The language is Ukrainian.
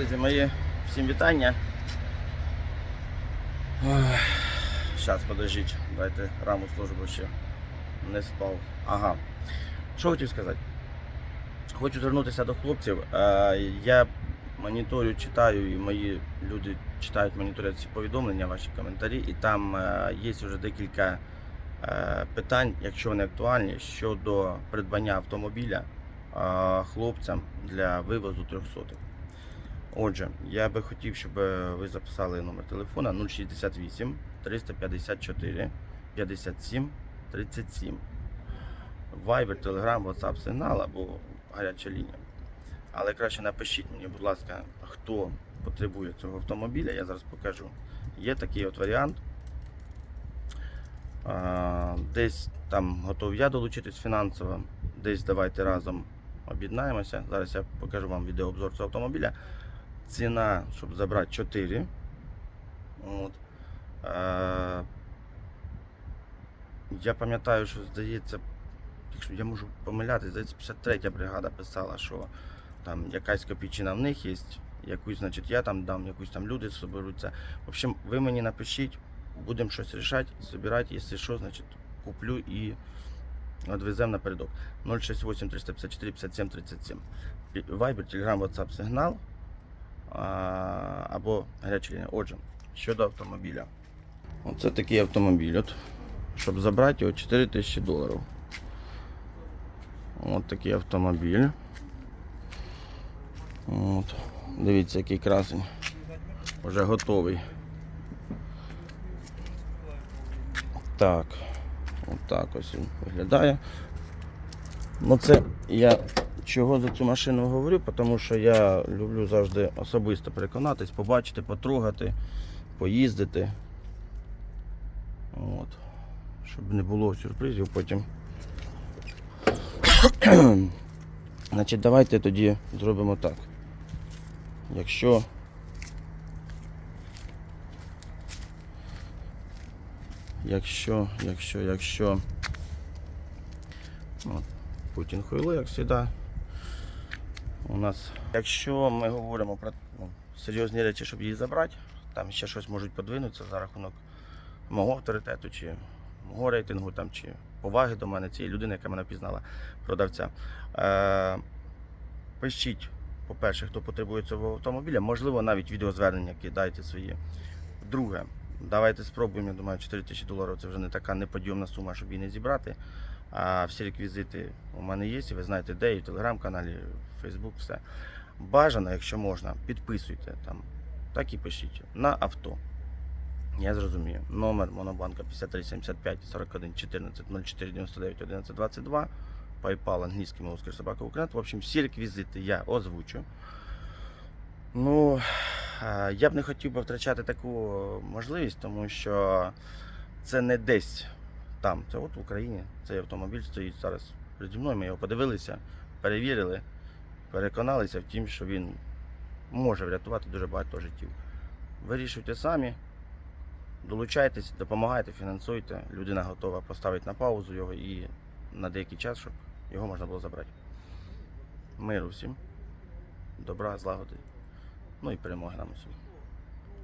Друзі мої, всім вітання. Зараз, подождіть, дайте раму службу ще не спав. Ага. Що хотів сказати? Хочу звернутися до хлопців. Е, Я моніторю, читаю, і мої люди читають, моніторять ці повідомлення, ваші коментарі, і там е, є вже декілька е, питань, якщо вони актуальні, щодо придбання автомобіля хлопцям для вивозу 300 Отже, я би хотів, щоб ви записали номер телефона 068 354 57 37. Viber, Telegram, WhatsApp, сигнал або гаряча лінія. Але краще напишіть мені, будь ласка, хто потребує цього автомобіля, я зараз покажу. Є такий от варіант. Десь там готовий я долучитись фінансово, десь давайте разом об'єднаємося. Зараз я покажу вам відеообзор цього автомобіля. Ціна, щоб забрати 4. От. Е, я пам'ятаю, що здається, якщо я можу помилятися, здається, 53 бригада писала, що там якась копійчина в них є, якусь, значить, я там дам, якусь там люди соберуться. В общем, ви мені напишіть, будемо щось рішати, збирати, якщо що, значить, куплю і відвеземо напередок. 068 354 57 37. Viber, Telegram, WhatsApp, сигнал або гаряча лінія. Отже, щодо автомобіля. Оце такий автомобіль. От, щоб забрати його 4 тисячі доларів. От такий автомобіль. От. Дивіться, який красень. Вже готовий. Так. Отак ось він виглядає. Ну це я чого за цю машину говорю, тому що я люблю завжди особисто переконатись, побачити, потрогати, поїздити. От. Щоб не було сюрпризів потім. Значить, давайте тоді зробимо так. Якщо Якщо, якщо, якщо От, Путін хуйло, як завжди. У нас, якщо ми говоримо про ну, серйозні речі, щоб її забрати, там ще щось можуть подвинутися за рахунок мого авторитету, чи мого рейтингу, там, чи поваги до мене, цієї людини, яка мене пізнала, продавця. Е, пишіть, по-перше, хто потребує цього автомобіля, можливо, навіть відеозвернення кидайте свої. Друге, давайте спробуємо. Я думаю, 4 тисячі доларів це вже не така неподйомна сума, щоб її не зібрати. А всі реквізити у мене є, і ви знаєте, де і в телеграм-каналі, в Фейсбук, все. Бажано, якщо можна, підписуйте там, так і пишіть на авто. Я зрозумію. Номер Монобанка 5375 41 14 04 99 11 22. PayPal англійський мовський собака Україна. В общем, всі реквізити я озвучу. Ну, я б не хотів би втрачати таку можливість, тому що це не десь там. Це от в Україні. Цей автомобіль стоїть зараз переді мною. Ми його подивилися, перевірили, переконалися в тім, що він може врятувати дуже багато життів. Вирішуйте самі, долучайтесь, допомагайте, фінансуйте. Людина готова поставити на паузу його і на деякий час, щоб його можна було забрати. Миру всім, добра, злагоди, ну і перемоги нам усім.